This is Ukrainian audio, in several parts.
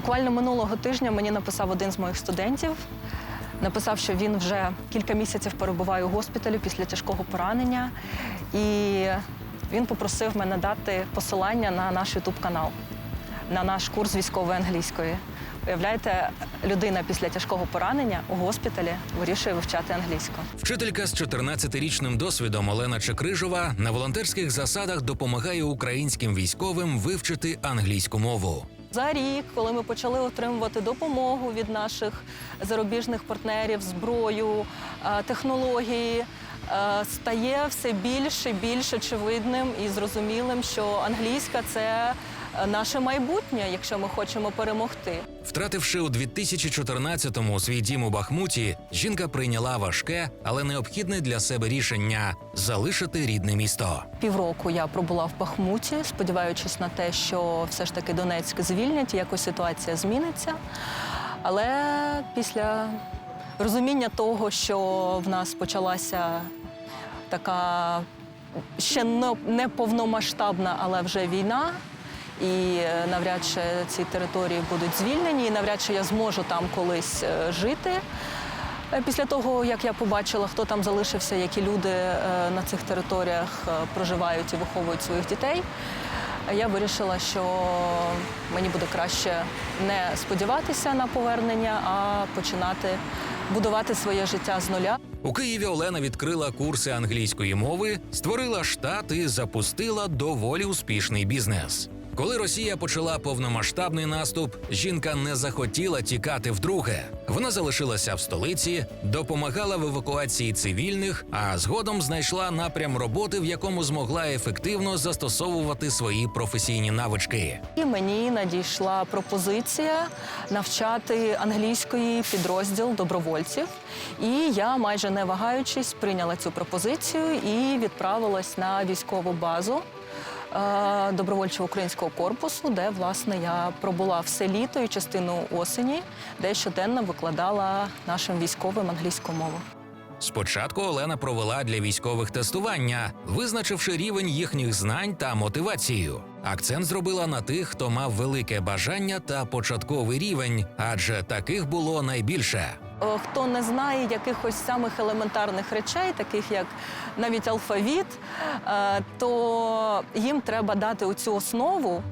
Буквально минулого тижня мені написав один з моїх студентів. Написав, що він вже кілька місяців перебуває у госпіталі після тяжкого поранення, і він попросив мене дати посилання на наш ютуб канал, на наш курс військової англійської. Уявляєте, людина після тяжкого поранення у госпіталі вирішує вивчати англійську. Вчителька з 14-річним досвідом Олена Чекрижова на волонтерських засадах допомагає українським військовим вивчити англійську мову. За рік, коли ми почали отримувати допомогу від наших зарубіжних партнерів, зброю, е, технології, е, стає все більше більш очевидним і зрозумілим, що англійська це наше майбутнє, якщо ми хочемо перемогти. Втративши у 2014-му свій дім у Бахмуті, жінка прийняла важке, але необхідне для себе рішення залишити рідне місто. Півроку я пробула в Бахмуті, сподіваючись на те, що все ж таки Донецьк звільнять якось ситуація зміниться. Але після розуміння того, що в нас почалася така ще не- не повномасштабна, але вже війна. І е, навряд чи ці території будуть звільнені, і навряд чи я зможу там колись е, жити. Е, Після того, як я побачила, хто там залишився, які люди на цих територіях проживають і виховують своїх дітей, я вирішила, що мені буде краще не сподіватися на повернення, а починати будувати своє життя з нуля. У Києві Олена відкрила курси англійської мови, створила штат і запустила доволі успішний бізнес. Коли Росія почала повномасштабний наступ, жінка не захотіла тікати вдруге. Вона залишилася в столиці, допомагала в евакуації цивільних, а згодом знайшла напрям роботи, в якому змогла ефективно застосовувати свої професійні навички. І мені надійшла пропозиція навчати англійської підрозділ добровольців. І я, майже не вагаючись, прийняла цю пропозицію і відправилась на військову базу. Е, Добровольчого українського корпусу, де власне я пробула все літо і частину осені, де щоденно викладала нашим військовим англійську мову. Спочатку Олена провела для військових тестування, визначивши рівень їхніх знань та мотивацію. Акцент зробила на тих, хто мав велике бажання та початковий рівень, адже таких було найбільше. Е, Хто не знає якихось самих елементарних речей, таких як навіть алфавіт, е, то їм треба дати оцю основу,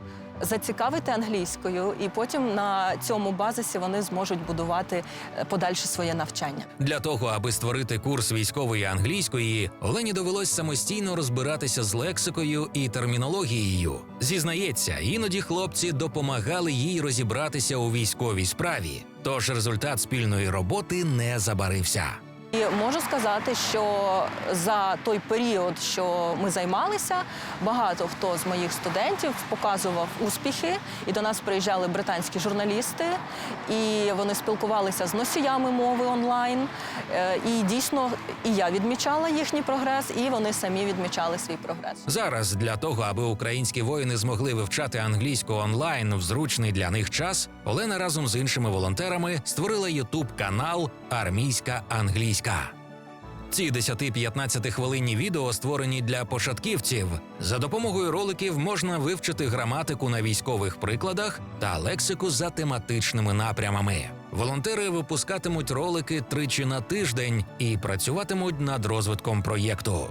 зацікавити англійською, і потім на цьому базисі вони зможуть будувати е, подальше своє навчання. Для того, аби створити курс військової англійської, Олені довелось самостійно розбиратися з лексикою і термінологією. Зізнається, іноді хлопці допомагали їй розібратися у військовій справі. Тож результат спільної роботи не забарився. І можу сказати, що за той період, що ми займалися, багато хто з моїх студентів показував успіхи, і до нас приїжджали британські журналісти, і вони спілкувалися з носіями мови онлайн. Е, І дійсно, і я відмічала їхній прогрес, і вони самі відмічали свій прогрес. Зараз для того, аби українські воїни змогли вивчати англійську онлайн в зручний для них час, Олена разом з іншими волонтерами створила ютуб канал Армійська англійська. Ці 10-15 хвилинні відео створені для початківців. За допомогою роликів можна вивчити граматику на військових прикладах та лексику за тематичними напрямами. Волонтери випускатимуть ролики тричі на тиждень і працюватимуть над розвитком проєкту.